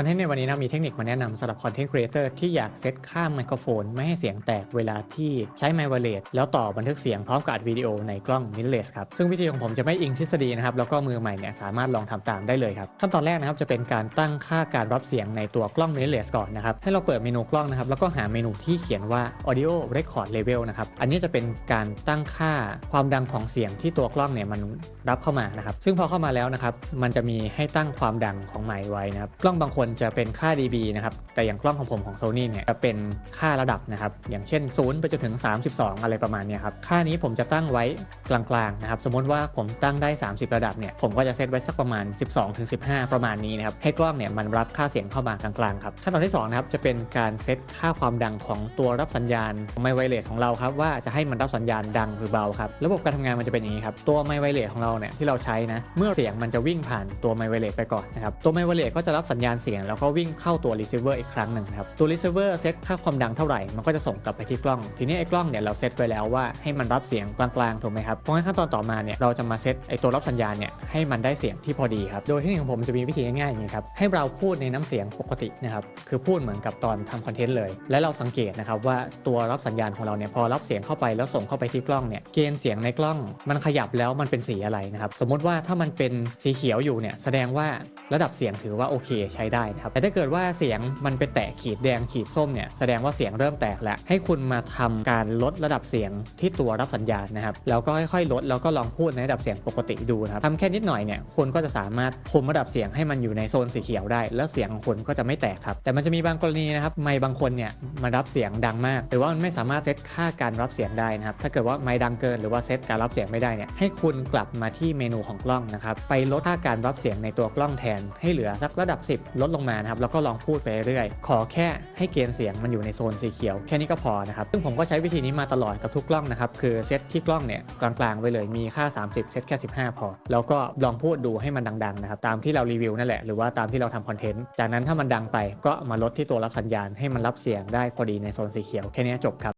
คอนเทนต์ในวันนี้นะมีเทคนิคมาแนะนำสำหรับคอนเทนต์ครีเอเตอร์ที่อยากเซตค่าไมโครโฟน ไม่ให้เสียงแตกเวลาที่ใช้ไมค์ไวเลสแล้วต่อบันทึกเสียงพร้อมกับอัดวิดีโอในกล้องมิเรสครับ ซึ่งวิธีของผมจะไม่อิงทฤษฎีนะครับ แล้วก็มือใหม่เนี่ยสามารถลองทำตามได้เลยครับขั้นตอนแรกนะครับจะเป็นการตั้งค่าการรับเสียงในตัวกล้องมิเรสก่อนนะครับ ให้เราเปิดเมนูกล้องนะครับแล้วก็หาเมนูที่เขียนว่า audio record level นะครับอันนี้จะเป็นการตั้งค่าความดังของเสียงที่ตัวกล้องเนี่ยมันรับเข้ามานะครับซึ่งพอเข้ามาแล้วนะครับมันจะมีให้ตั้งความดังของไมค์ไว้นะครับกล้องบางคนจะเป็นค่า dB นะครับ แต่อย่างกล้องของผมของ Sony เนี่ยจะเป็นค่าระดับนะครับ อย่างเช่น 0 ไปจนถึง 32 อะไรประมาณนี้ครับ ค่านี้ผมจะตั้งไว้กลางๆนะครับ สมมติว่าผมตั้งได้ 30 ระดับเนี่ย ผมก็จะเซตไว้สักประมาณ 12-15 ประมาณนี้นะครับ ให้กล้องเนี่ยมันรับค่าเสียงเข้ามากลางๆครับ ขั้นตอนที่2นะครับ จะเป็นการเซตค่าความดังของตัวรับสัญญาณไมค์ไวเลสของเราครับ ว่าจะให้มันรับสัญญาณดังหรือเบาครับ ระบบการทำงานมันจะเป็นอย่างนี้ครับ ตัวไมค์ไวเลสของเราเนี่ยที่เราใช้นะ เมื่อเสียงมันจะวิ่งผ่านตัวไมไวเลสไปก่อนนะครับ ตัวไมไวเลสก็จะรับสัญญาณเสียงแล้วก็วิ่งเข้าตัวรีเซิเวอร์อีกครั้งหนึ่งครับตัวรีเซิเวอร์เซตค่าความดังเท่าไหร่มันก็จะส่งกลับไปที่กล้อง ทีนี้ไอ้กล้องเนี่ยเราเซตไว้แล้วว่าให้มันรับเสียงกลางๆถูกไหมครับเพราะงั้นขั้นตอนต่อมาเนี่ยเราจะมาเซตไอ้ตัวรับสัญญาณเนี่ยให้มันได้เสียงที่พอดีครับโดยที่ของผมจะมีวิธีง่ายๆอย่างนี้ครับให้เราพูดในน้ำเสียงปกตินะครับคือพูดเหมือนกับตอนทำคอนเทนต์เลย และเราสังเกตนะครับว่าตัวรับสัญญาณของเราเนี่ยพอรับเสียงเข้าไปแล้วส่งเข้าไปที่กล้องเนี่ยเกณฑ์เสียงในกล้องมันขยับแล้วมันเป็นสีอะไรนะครับสมมติว่าถ้ามันเป็นสีเขียวอยู่เนี่ยแสดงว่าระดับเสียงถือว่าโอเคใช้ได้นะครับแต่ถ้าเกิดว่าเสียงมันเป็นแตะขีดแดงขีดส้มเนี่ยแสดงว่าเสียงเริ่มแตกแล้วให้คุณมาทำการลดระดับเสียงที่ตัวรับสัญญาณนะครับแล้วก็ค่อยๆลดแล้วก็ลองพูดในระดับเสียงปกติดูนะครับทำแค่นิดหน่อยเนี่ยคุณก็จะสามารถคุมระดับเสียงให้มันอยู่ในโซนสีเขียวได้ แล้วเสียงของคุณก็จะไม่แตกครับแต่มันจะมีบางกรณีนะครับไมค์บางคนเนี่ยมันรับเสียงดังมาก หรือว่ามันไม่สามารถเซตค่าการรับเสียงได้นะครับถ้าเกิดว่าไมค์ดังเกินหรือว่าเซตการรับเสียงไม่ได้เนี่ยให้คุณกลับมาที่เมนูของกล้องนะครับไปลดค่าการรับเสียงในตัวกล้องแทนให้เหลือสักระดับ 10 ลดลงมานะครับแล้วก็ลองพูดไปเรื่อยขอแค่ให้เกณฑ์เสียงมันอยู่ในโซนสีเขียวแค่นี้ก็พอนะครับซึ่งผมก็ใช้วิธีนี้มาตลอดกับทุกกล้องนะครับคือเซตที่กล้องเนี่ยกลางๆไว้เลยมีค่า 30 เซตแค่ 15 พอ แล้วก็ลองพูดดูให้มันดังๆนะครับตามที่เรารีวิวนั่นแหละหรือว่าตามที่เราทำคอนเทนต์จากนั้นถ้ามันดังไปก็มาลดที่ตัวรับสัญญาณให้มันรับเสียงได้พอดีในโซนสีเขียวแค่นี้จบครับ